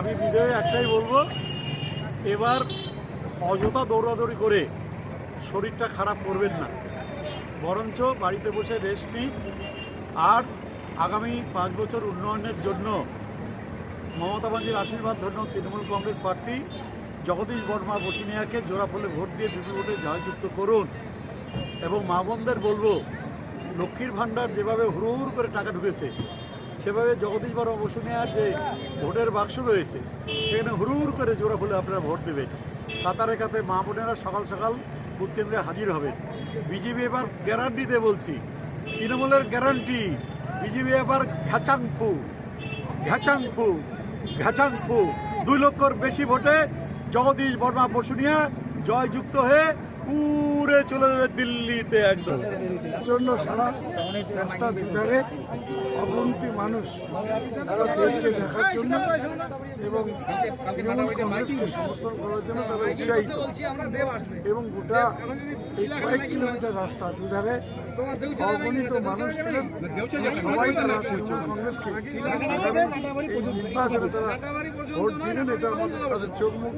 আমি বিজয়ে একটাই বলব, এবার অযথা দৌড়াদৌড়ি করে শরীরটা খারাপ করবেন না। বরঞ্চ বাড়িতে বসে রেস্ট নিন। আর আগামী পাঁচ বছর উন্নয়নের জন্য মমতা বাঞ্জির আশীর্বাদ, ধন্য তৃণমূল কংগ্রেস প্রার্থী জগদীশ বর্মা বসিনিয়াকে জোড়া ফলে ভোট দিয়ে দুটি ভোটে জয়যুক্ত করুন। এবং মা বোনদের বলব, লক্ষ্মীর ভাণ্ডার যেভাবে হুড় করে টাকা ঢুকেছে সেভাবে জগদীশ বর্মা বসুনিয়ার যে ভোটের বাক্স রয়েছে, সেখানে হুড় করে জোড়া ফুলে আপনারা ভোট দেবেন। কাতারে কাতে মা বোনেরা সকাল সকাল ভোট কেন্দ্রে হাজির হবেন। বিজেপি এবার গ্যারান্টিতে বলছি, তৃণমূলের গ্যারান্টি বিজেপি এবার ঘ্যাচাংফু ঘ্যাচাংফু ঘ্যাচাংফু। দুই লক্ষর বেশি ভোটে জগদীশ বর্মা বসুনিয়া জয়যুক্ত হয়ে পুরে চলে যাবে দিল্লিতে একদম। জন্য সারা রাস্তা দুধারে অগন্তি মানুষ তারা দেশকে দেখার জন্য এবং কংগ্রেসকে সমর্থন করার জন্য তারা উৎসাহিত। এবং গোটা এই কয়েক কিলোমিটার রাস্তা দুধারে অগণিত মানুষ ছিলেন সবাই তারা তৃণমূল কংগ্রেসকে এই নির্বাচনে তারা ভোট দিলেন এটা আমাদের তাদের চোখ মুখ।